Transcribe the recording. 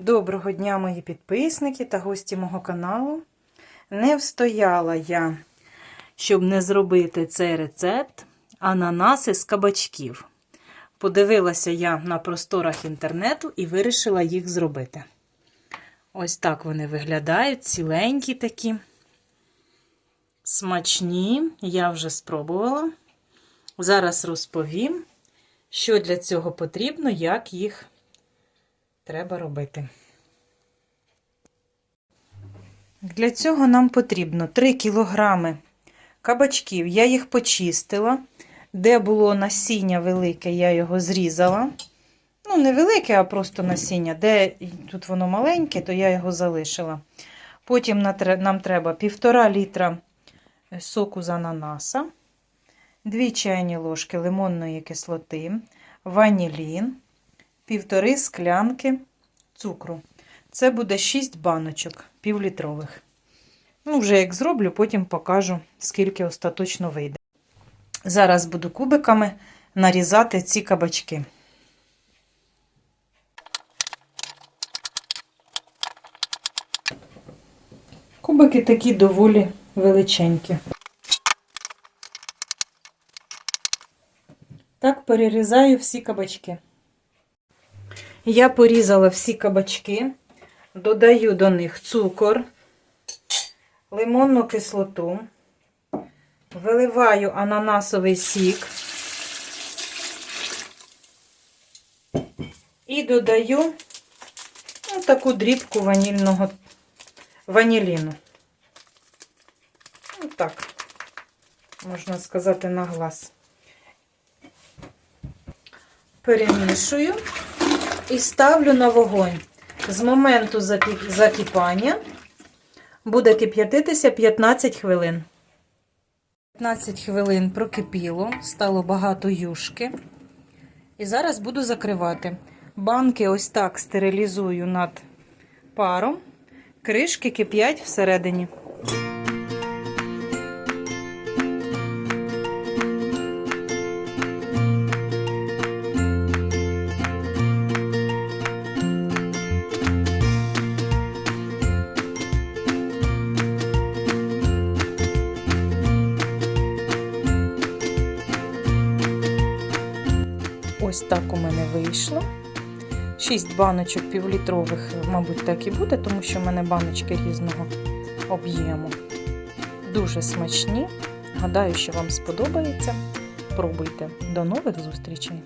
Доброго дня, мої підписники та гості мого каналу. Не встояла я, щоб не зробити цей рецепт ананаси з кабачків. Подивилася я на просторах інтернету і вирішила їх зробити. Ось так вони виглядають, ціленькі такі. Смачні, я вже спробувала. Зараз розповім, що для цього потрібно, як їх треба робити. Для цього нам потрібно 3 кг кабачків. Я їх почистила. Де було насіння велике, я його зрізала. Ну, не велике, а просто насіння. Де тут воно маленьке, то я його залишила. Потім нам треба 1,5 літра соку з ананаса, 2 чайні ложки лимонної кислоти, ванілін, півтори склянки цукру. Це буде 6 баночок півлітрових. Ну, вже як зроблю, потім покажу, скільки остаточно вийде. Зараз буду кубиками нарізати ці кабачки. Кубики такі доволі величенькі. Так перерізаю всі кабачки. Я порізала всі кабачки, додаю до них цукор, лимонну кислоту, виливаю ананасовий сік і додаю ну, таку дрібку ванільного ваніліну. Ну, так, можна сказати, на глаз. Перемішую і ставлю на вогонь. З моменту закипання буде кип'ятитися 15 хвилин. 15 хвилин прокипіло, стало багато юшки. І зараз буду закривати. Банки ось так стерилізую над паром, кришки кип'ять всередині. Ось так у мене вийшло. 6 баночок півлітрових, мабуть, так і буде, тому що в мене баночки різного об'єму. Дуже смачні. Гадаю, що вам сподобається. Пробуйте. До нових зустрічей!